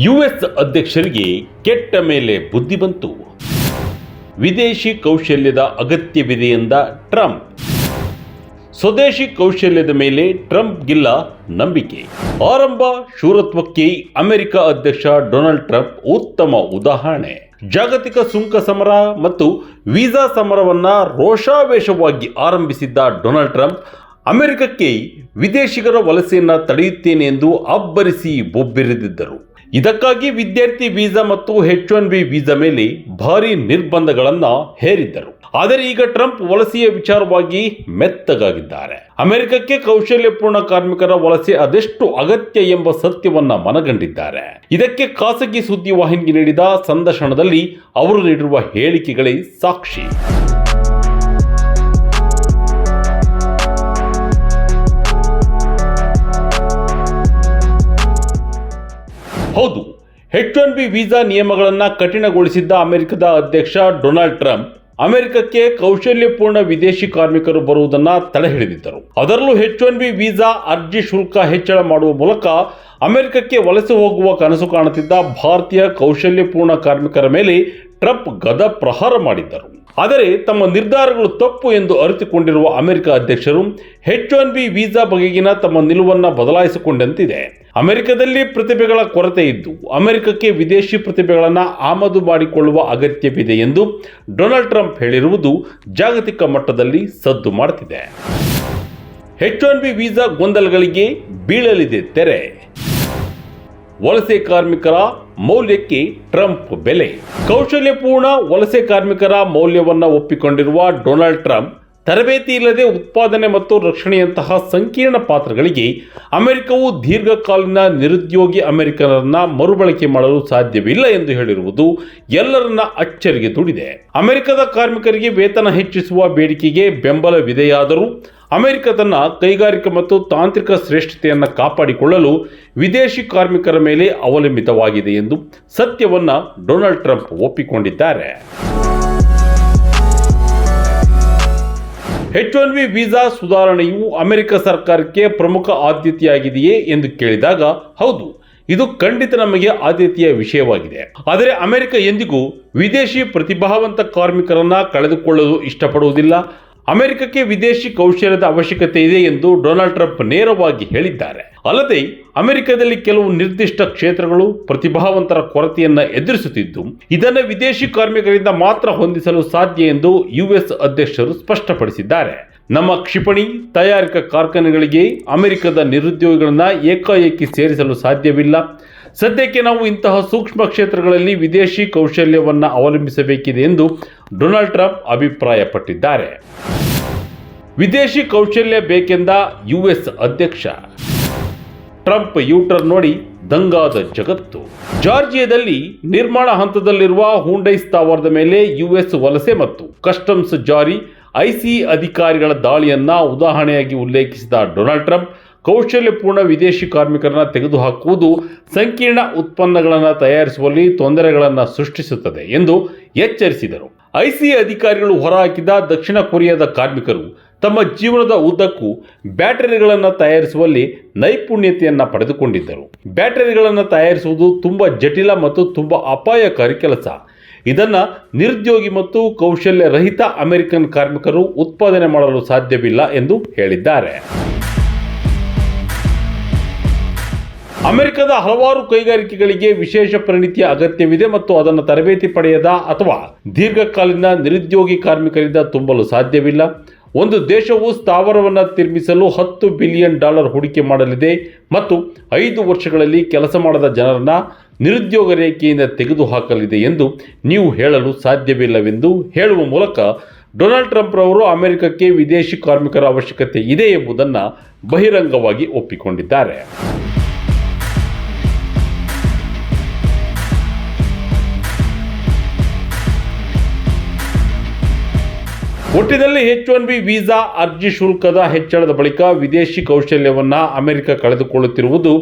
US ಅಧ್ಯಕ್ಷರಿಗೆ ಕೆಟ್ಟ ಮೇಲೆ ಬುದ್ಧಿ ಬಂತು. ವಿದೇಶಿ ಕೌಶಲ್ಯದ ಅಗತ್ಯವಿದೆ ಎಂದ ಟ್ರಂಪ್. ಸ್ವದೇಶಿ ಕೌಶಲ್ಯದ ಮೇಲೆ ಟ್ರಂಪ್ಗಿಲ್ಲ ನಂಬಿಕೆ. ಆರಂಭ ಶೂರತ್ವಕ್ಕೆ ಅಮೆರಿಕ ಅಧ್ಯಕ್ಷ ಡೊನಾಲ್ಡ್ ಟ್ರಂಪ್ ಉತ್ತಮ ಉದಾಹರಣೆ. ಜಾಗತಿಕ ಸುಂಕ ಸಮರ ಮತ್ತು ವೀಸಾ ಸಮರವನ್ನ ರೋಷಾವೇಶವಾಗಿ ಆರಂಭಿಸಿದ್ದ ಡೊನಾಲ್ಡ್ ಟ್ರಂಪ್, ಅಮೆರಿಕಕ್ಕೆ ವಿದೇಶಿಗರ ವಲಸೆಯನ್ನು ತಡೆಯುತ್ತೇನೆ ಎಂದು ಅಬ್ಬರಿಸಿ ಬೊಬ್ಬಿರಿದಿದ್ದರು. ಇದಕ್ಕಾಗಿ ವಿದ್ಯಾರ್ಥಿ ವೀಸಾ ಮತ್ತು ಹೆಚ್ ಒನ್ ಬಿ ವೀಸಾ ಮೇಲೆ ಭಾರಿ ನಿರ್ಬಂಧಗಳನ್ನು ಹೇರಿದ್ದರು. ಆದರೆ ಈಗ ಟ್ರಂಪ್ ವಲಸೆಯ ವಿಚಾರವಾಗಿ ಮೆತ್ತಗಾಗಿದ್ದಾರೆ. ಅಮೆರಿಕಕ್ಕೆ ಕೌಶಲ್ಯಪೂರ್ಣ ಕಾರ್ಮಿಕರ ವಲಸೆ ಅದೆಷ್ಟು ಅಗತ್ಯ ಎಂಬ ಸತ್ಯವನ್ನ ಮನಗಂಡಿದ್ದಾರೆ. ಇದಕ್ಕೆ ಖಾಸಗಿ ಸುದ್ದಿ ವಾಹಿನಿಗೆ ನೀಡಿದ ಸಂದರ್ಶನದಲ್ಲಿ ಅವರು ನೀಡಿರುವ ಹೇಳಿಕೆಗಳೇ ಸಾಕ್ಷಿ. ಹೌದು. ಹೆಚ್ ಒನ್ ಬಿ ವೀಸಾ ನಿಯಮಗಳನ್ನು ಕಠಿಣಗೊಳಿಸಿದ್ದ ಅಮೆರಿಕದ ಅಧ್ಯಕ್ಷ ಡೊನಾಲ್ಡ್ ಟ್ರಂಪ್ ಅಮೆರಿಕಕ್ಕೆ ಕೌಶಲ್ಯಪೂರ್ಣ ವಿದೇಶಿ ಕಾರ್ಮಿಕರು ಬರುವುದನ್ನು ತಡೆಹಿಡಿದಿದ್ದರು. ಅದರಲ್ಲೂ ಹೆಚ್ ಒನ್ ಬಿ ವೀಸಾ ಅರ್ಜಿ ಶುಲ್ಕ ಹೆಚ್ಚಳ ಮಾಡುವ ಮೂಲಕ ಅಮೆರಿಕಕ್ಕೆ ವಲಸೆ ಹೋಗುವ ಕನಸು ಕಾಣುತ್ತಿದ್ದ ಭಾರತೀಯ ಕೌಶಲ್ಯಪೂರ್ಣ ಕಾರ್ಮಿಕರ ಮೇಲೆ ಟ್ರಂಪ್ ಗದ ಪ್ರಹಾರ ಮಾಡಿದ್ದರು. ಆದರೆ ತಮ್ಮ ನಿರ್ಧಾರಗಳು ತಪ್ಪು ಎಂದು ಅರಿತುಕೊಂಡಿರುವ ಅಮೆರಿಕ ಅಧ್ಯಕ್ಷರು ಹೆಚ್ ಒನ್ ಬಿ ವೀಸಾ ಬಗೆಗಿನ ತಮ್ಮ ನಿಲುವನ್ನು ಬದಲಾಯಿಸಿಕೊಂಡಂತಿದೆ. ಅಮೆರಿಕದಲ್ಲಿ ಪ್ರತಿಭೆಗಳ ಕೊರತೆ ಇದ್ದು, ಅಮೆರಿಕಕ್ಕೆ ವಿದೇಶಿ ಪ್ರತಿಭೆಗಳನ್ನು ಆಮದು ಮಾಡಿಕೊಳ್ಳುವ ಅಗತ್ಯವಿದೆ ಎಂದು ಡೊನಾಲ್ಡ್ ಟ್ರಂಪ್ ಹೇಳಿರುವುದು ಜಾಗತಿಕ ಮಟ್ಟದಲ್ಲಿ ಸದ್ದು ಮಾಡುತ್ತಿದೆ ಹೆಚ್ ಒನ್ ಬಿ ವೀಸಾ ಗೊಂದಲಗಳಿಗೆ ಬೀಳಲಿದೆ ತೆರೆ. ವಲಸೆ ಕಾರ್ಮಿಕರ ಮೌಲ್ಯಕ್ಕೆ ಟ್ರಂಪ್ ಬೆಲೆ. ಕೌಶಲ್ಯಪೂರ್ಣ ವಲಸೆ ಕಾರ್ಮಿಕರ ಮೌಲ್ಯವನ್ನ ಒಪ್ಪಿಕೊಂಡಿರುವ ಡೊನಾಲ್ಡ್ ಟ್ರಂಪ್ ತರಬೇತಿ ಇಲ್ಲದೆ ಉತ್ಪಾದನೆ ಮತ್ತು ರಕ್ಷಣೆಯಂತಹ ಸಂಕೀರ್ಣ ಪಾತ್ರಗಳಿಗೆ ಅಮೆರಿಕವು ದೀರ್ಘಕಾಲೀನ ನಿರುದ್ಯೋಗಿ ಅಮೆರಿಕನರನ್ನ ಮರುಬಳಕೆ ಮಾಡಲು ಸಾಧ್ಯವಿಲ್ಲ ಎಂದು ಹೇಳಿರುವುದು ಎಲ್ಲರನ್ನ ಅಚ್ಚರಿಗೆ ದುಡಿದೆ ಅಮೆರಿಕದ ಕಾರ್ಮಿಕರಿಗೆ ವೇತನ ಹೆಚ್ಚಿಸುವ ಬೇಡಿಕೆಗೆ ಬೆಂಬಲವಿದೆಯಾದರೂ ಅಮೆರಿಕ ತನ್ನ ಕೈಗಾರಿಕಾ ಮತ್ತು ತಾಂತ್ರಿಕ ಶ್ರೇಷ್ಠತೆಯನ್ನು ಕಾಪಾಡಿಕೊಳ್ಳಲು ವಿದೇಶಿ ಕಾರ್ಮಿಕರ ಮೇಲೆ ಅವಲಂಬಿತವಾಗಿದೆ ಎಂದು ಸತ್ಯವನ್ನು ಡೊನಾಲ್ಡ್ ಟ್ರಂಪ್ ಒಪ್ಪಿಕೊಂಡಿದ್ದಾರೆ. ಹೆಚ್ ಒನ್ ವಿ ವೀಸಾ ಸುಧಾರಣೆಯು ಅಮೆರಿಕ ಸರ್ಕಾರಕ್ಕೆ ಪ್ರಮುಖ ಆದ್ಯತೆಯಾಗಿದೆಯೇ ಎಂದು ಕೇಳಿದಾಗ, ಹೌದು, ಇದು ಖಂಡಿತ ನಮಗೆ ಆದ್ಯತೆಯ ವಿಷಯವಾಗಿದೆ. ಆದರೆ ಅಮೆರಿಕ ಎಂದಿಗೂ ವಿದೇಶಿ ಪ್ರತಿಭಾವಂತ ಕಾರ್ಮಿಕರನ್ನ ಕಳೆದುಕೊಳ್ಳಲು ಇಷ್ಟಪಡುವುದಿಲ್ಲ. ಅಮೆರಿಕಕ್ಕೆ ವಿದೇಶಿ ಕೌಶಲ್ಯದ ಅವಶ್ಯಕತೆ ಇದೆ ಎಂದು ಡೊನಾಲ್ಡ್ ಟ್ರಂಪ್ ನೇರವಾಗಿ ಹೇಳಿದ್ದಾರೆ. ಅಲ್ಲದೆ, ಅಮೆರಿಕದಲ್ಲಿ ಕೆಲವು ನಿರ್ದಿಷ್ಟ ಕ್ಷೇತ್ರಗಳು ಪ್ರತಿಭಾವಂತರ ಕೊರತೆಯನ್ನು ಎದುರಿಸುತ್ತಿದ್ದು, ಇದನ್ನು ವಿದೇಶಿ ಕಾರ್ಮಿಕರಿಂದ ಮಾತ್ರ ಹೊಂದಿಸಲು ಸಾಧ್ಯ ಎಂದು ಯುಎಸ್ ಅಧ್ಯಕ್ಷರು ಸ್ಪಷ್ಟಪಡಿಸಿದ್ದಾರೆ. ನಮ್ಮ ಕ್ಷಿಪಣಿ ತಯಾರಿಕಾ ಕಾರ್ಖಾನೆಗಳಿಗೆ ಅಮೆರಿಕದ ನಿರುದ್ಯೋಗಿಗಳನ್ನು ಏಕಾಏಕಿ ಸೇರಿಸಲು ಸಾಧ್ಯವಿಲ್ಲ. ಸದ್ಯಕ್ಕೆ ನಾವು ಇಂತಹ ಸೂಕ್ಷ್ಮ ಕ್ಷೇತ್ರಗಳಲ್ಲಿ ವಿದೇಶಿ ಕೌಶಲ್ಯವನ್ನು ಅವಲಂಬಿಸಬೇಕಿದೆ ಎಂದು ಡೊನಾಲ್ಡ್ ಟ್ರಂಪ್ ಅಭಿಪ್ರಾಯಪಟ್ಟಿದ್ದಾರೆ. ವಿದೇಶಿ ಕೌಶಲ್ಯ ಬೇಕೆಂದ ಯುಎಸ್ ಅಧ್ಯಕ್ಷ. ಟ್ರಂಪ್ ಯೂಟರ್ ನೋಡಿ ದಂಗಾದ ಜಗತ್ತು. ಜಾರ್ಜಿಯಾದಲ್ಲಿ ನಿರ್ಮಾಣ ಹಂತದಲ್ಲಿರುವ ಹುಂಡೈ ಸ್ಥಾವರದ ಮೇಲೆ ಯುಎಸ್ ವಲಸೆ ಮತ್ತು ಕಸ್ಟಮ್ಸ್ ಜಾರಿ ಐಸಿ ಅಧಿಕಾರಿಗಳ ದಾಳಿಯನ್ನ ಉದಾಹರಣೆಯಾಗಿ ಉಲ್ಲೇಖಿಸಿದ ಡೊನಾಲ್ಡ್ ಟ್ರಂಪ್, ಕೌಶಲ್ಯಪೂರ್ಣ ವಿದೇಶಿ ಕಾರ್ಮಿಕರನ್ನ ತೆಗೆದುಹಾಕುವುದು ಸಂಕೀರ್ಣ ಉತ್ಪನ್ನಗಳನ್ನು ತಯಾರಿಸುವಲ್ಲಿ ತೊಂದರೆಗಳನ್ನು ಸೃಷ್ಟಿಸುತ್ತದೆ ಎಂದು ಎಚ್ಚರಿಸಿದರು. ಐಸಿ ಅಧಿಕಾರಿಗಳು ಹೊರಹಾಕಿದ ದಕ್ಷಿಣ ಕೊರಿಯಾದ ಕಾರ್ಮಿಕರು ತಮ್ಮ ಜೀವನದ ಉದ್ದಕ್ಕೂ ಬ್ಯಾಟರಿಗಳನ್ನು ತಯಾರಿಸುವಲ್ಲಿ ನೈಪುಣ್ಯತೆಯನ್ನು ಪಡೆದುಕೊಂಡಿದ್ದರು. ಬ್ಯಾಟರಿಗಳನ್ನು ತಯಾರಿಸುವುದು ತುಂಬ ಜಟಿಲ ಮತ್ತು ತುಂಬ ಅಪಾಯಕಾರಿ ಕೆಲಸ. ಇದನ್ನ ನಿರುದ್ಯೋಗಿ ಮತ್ತು ಕೌಶಲ್ಯ ರಹಿತ ಅಮೆರಿಕನ್ ಕಾರ್ಮಿಕರು ಉತ್ಪಾದನೆ ಮಾಡಲು ಸಾಧ್ಯವಿಲ್ಲ ಎಂದು ಹೇಳಿದ್ದಾರೆ. ಅಮೆರಿಕದ ಹಲವಾರು ಕೈಗಾರಿಕೆಗಳಿಗೆ ವಿಶೇಷ ಪರಿಣಿತಿಯ ಅಗತ್ಯವಿದೆ ಮತ್ತು ಅದನ್ನು ತರಬೇತಿ ಪಡೆಯದ ಅಥವಾ ದೀರ್ಘಕಾಲೀನ ನಿರುದ್ಯೋಗಿ ಕಾರ್ಮಿಕರಿಂದ ತುಂಬಲು ಸಾಧ್ಯವಿಲ್ಲ. ಒಂದು ದೇಶವು ಸ್ಥಾವರವನ್ನು ನಿರ್ಮಿಸಲು ಹತ್ತು ಬಿಲಿಯನ್ ಡಾಲರ್ ಹೂಡಿಕೆ ಮಾಡಲಿದೆ ಮತ್ತು ಐದು ವರ್ಷಗಳಲ್ಲಿ ಕೆಲಸ ಮಾಡದ ಜನರನ್ನು ನಿರುದ್ಯೋಗ ರೇಖೆಯಿಂದ ತೆಗೆದುಹಾಕಲಿದೆ ಎಂದು ನೀವು ಹೇಳಲು ಸಾಧ್ಯವಿಲ್ಲವೆಂದು ಹೇಳುವ ಮೂಲಕ ಡೊನಾಲ್ಡ್ ಟ್ರಂಪ್ ರವರು ಅಮೆರಿಕಕ್ಕೆ ವಿದೇಶಿ ಕಾರ್ಮಿಕರ ಅವಶ್ಯಕತೆ ಇದೆ ಎಂಬುದನ್ನು ಬಹಿರಂಗವಾಗಿ ಒಪ್ಪಿಕೊಂಡಿದ್ದಾರೆ. ಒಟ್ಟಿನಲ್ಲಿ ಎಚ್ ಒನ್ ಬಿ ವೀಸಾ ಅರ್ಜಿ ಶುಲ್ಕದ ಹೆಚ್ಚಳದ ಬಳಿಕ ವಿದೇಶಿ ಕೌಶಲ್ಯವನ್ನ ಅಮೆರಿಕ ಕಳೆದುಕೊಳ್ಳುತ್ತಿರುವುದು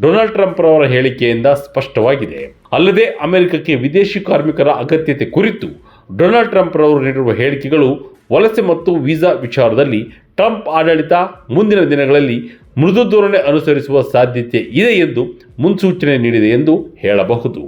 ಡೊನಾಲ್ಡ್ ಟ್ರಂಪ್ ರವರ ಹೇಳಿಕೆಯಿಂದ ಸ್ಪಷ್ಟವಾಗಿದೆ. ಅಲ್ಲದೆ ಅಮೆರಿಕಕ್ಕೆ ವಿದೇಶಿ ಕಾರ್ಮಿಕರ ಅಗತ್ಯತೆ ಕುರಿತು ಡೊನಾಲ್ಡ್ ಟ್ರಂಪ್ ರವರು ನೀಡಿರುವ ಹೇಳಿಕೆಗಳು ವಲಸೆ ಮತ್ತು ವೀಸಾ ವಿಚಾರದಲ್ಲಿ ಟ್ರಂಪ್ ಆಡಳಿತ ಮುಂದಿನ ದಿನಗಳಲ್ಲಿ ಮೃದು ಧೋರಣೆ ಅನುಸರಿಸುವ ಸಾಧ್ಯತೆ ಇದೆ ಎಂದು ಮುನ್ಸೂಚನೆ ನೀಡಿದೆ ಎಂದು ಹೇಳಬಹುದು.